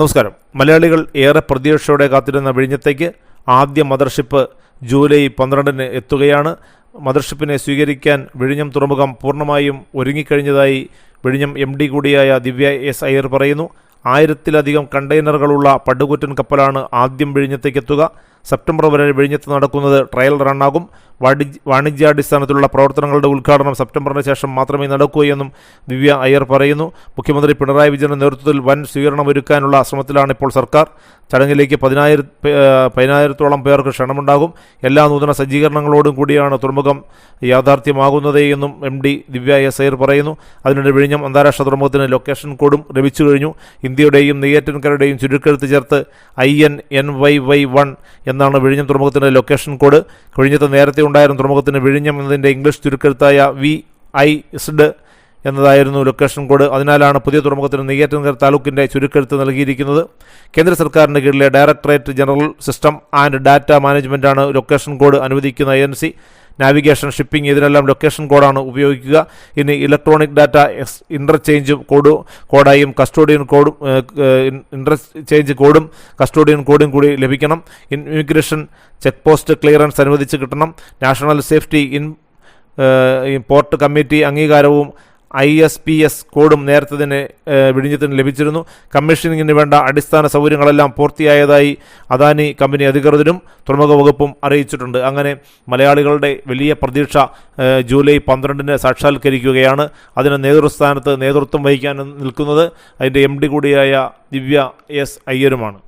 നമസ്കാരം. മലയാളികൾ ഏറെ പ്രതീക്ഷയോടെ കാത്തിരുന്ന വിഴിഞ്ഞത്തേക്ക് ആദ്യ മദർഷിപ്പ് ജൂലൈ പന്ത്രണ്ടിന് എത്തുകയാണ്. മദർഷിപ്പിനെ സ്വീകരിക്കാൻ വിഴിഞ്ഞം തുറമുഖം പൂർണമായും ഒരുങ്ങിക്കഴിഞ്ഞതായി വിഴിഞ്ഞം എം ഡി കൂടിയായ ദിവ്യ എസ് അയ്യർ പറയുന്നു. ആയിരത്തിലധികം കണ്ടെയ്നറുകളുള്ള പടുകൂറ്റൻ കപ്പലാണ് ആദ്യം വിഴിഞ്ഞത്തേക്ക് എത്തുക. സെപ്റ്റംബർ വരെ വിഴിഞ്ഞത്ത് നടക്കുന്നത് ട്രയൽ റണ്ണാകും. വാണിജ്യ വാണിജ്യാടിസ്ഥാനത്തിലുള്ള പ്രവർത്തനങ്ങളുടെ ഉദ്ഘാടനം സെപ്റ്റംബറിന് ശേഷം മാത്രമേ നടക്കൂ എന്നും ദിവ്യ അയ്യർ പറയുന്നു. മുഖ്യമന്ത്രി പിണറായി വിജയന്റെ നേതൃത്വത്തിൽ വൻ സ്വീകരണം ഒരുക്കാനുള്ള ശ്രമത്തിലാണ് ഇപ്പോൾ സർക്കാർ. ചടങ്ങിലേക്ക് പതിനായിര പതിനായിരത്തോളം പേർക്ക് ക്ഷണമുണ്ടാകും. എല്ലാ നൂതന സജ്ജീകരണങ്ങളോടും കൂടിയാണ് തുറമുഖം യാഥാർത്ഥ്യമാകുന്നത് എന്നും M D Divya S Iyer പറയുന്നു. അതിനിടെ വിഴിഞ്ഞം അന്താരാഷ്ട്ര തുറമുഖത്തിന് ലൊക്കേഷൻ കോഡും ലഭിച്ചു കഴിഞ്ഞു. ഇന്ത്യയുടെയും നെയ്യാറ്റിൻകരയുടെയും ചുരുക്കെഴുത്ത് ചേർത്ത് I N N Y Y one എന്നാണ് വിഴിഞ്ഞം തുറമുഖത്തിന്റെ ലൊക്കേഷൻ കോഡ്. വിഴിഞ്ഞത്ത് നേരത്തെ ഉണ്ടായിരുന്ന തുറമുഖത്തിന് വിഴിഞ്ഞം എന്നതിന്റെ ഇംഗ്ലീഷ് ചുരുക്കെഴുത്തായ വി ഐ ഇസ്ഡ് എന്നതായിരുന്നു ലൊക്കേഷൻ കോഡ്. അതിനാലാണ് പുതിയ തുറമുഖത്തിന് നെയ്യാറ്റിൻകര താലൂക്കിന്റെ ചുരുക്കെഴുത്ത് നൽകിയിരിക്കുന്നത്. കേന്ദ്ര സർക്കാരിന്റെ കീഴിലെ directorate general system and data മാനേജ്മെന്റാണ് location code അനുവദിക്കുന്ന ഏജൻസി. നാവിഗേഷൻ ഷിപ്പിംഗ് ഇതിനെല്ലാം ലൊക്കേഷൻ കോഡാണ് ഉപയോഗിക്കുക. ഇനി electronic data ex interchange code കോഡായും custodian കോഡും ഇന്റർചേഞ്ച് കോഡും കസ്റ്റോഡിയൻ കോഡും കൂടി ലഭിക്കണം. ഇമിഗ്രേഷൻ ചെക്ക് പോസ്റ്റ് ക്ലിയറൻസ് അനുവദിച്ച് കിട്ടണം. National safety in port committee അംഗീകാരവും ഐ എസ് പി എസ് കോഡും നേരത്തെ തന്നെ വിഴിഞ്ഞത്തിന് ലഭിച്ചിരുന്നു. കമ്മീഷനിങ്ങിന് വേണ്ട അടിസ്ഥാന സൗകര്യങ്ങളെല്ലാം പൂർത്തിയായതായി അദാനി കമ്പനി അധികൃതരും തുറമുഖ വകുപ്പും അറിയിച്ചിട്ടുണ്ട്. അങ്ങനെ മലയാളികളുടെ വലിയ പ്രതീക്ഷ ജൂലൈ പന്ത്രണ്ടിന് സാക്ഷാത്കരിക്കുകയാണ്. അതിന് നേതൃസ്ഥാനത്ത് നേതൃത്വം വഹിക്കാൻ നിൽക്കുന്നത് അതിന്റെ എം കൂടിയായ ദിവ്യ എസ് അയ്യരുമാണ്.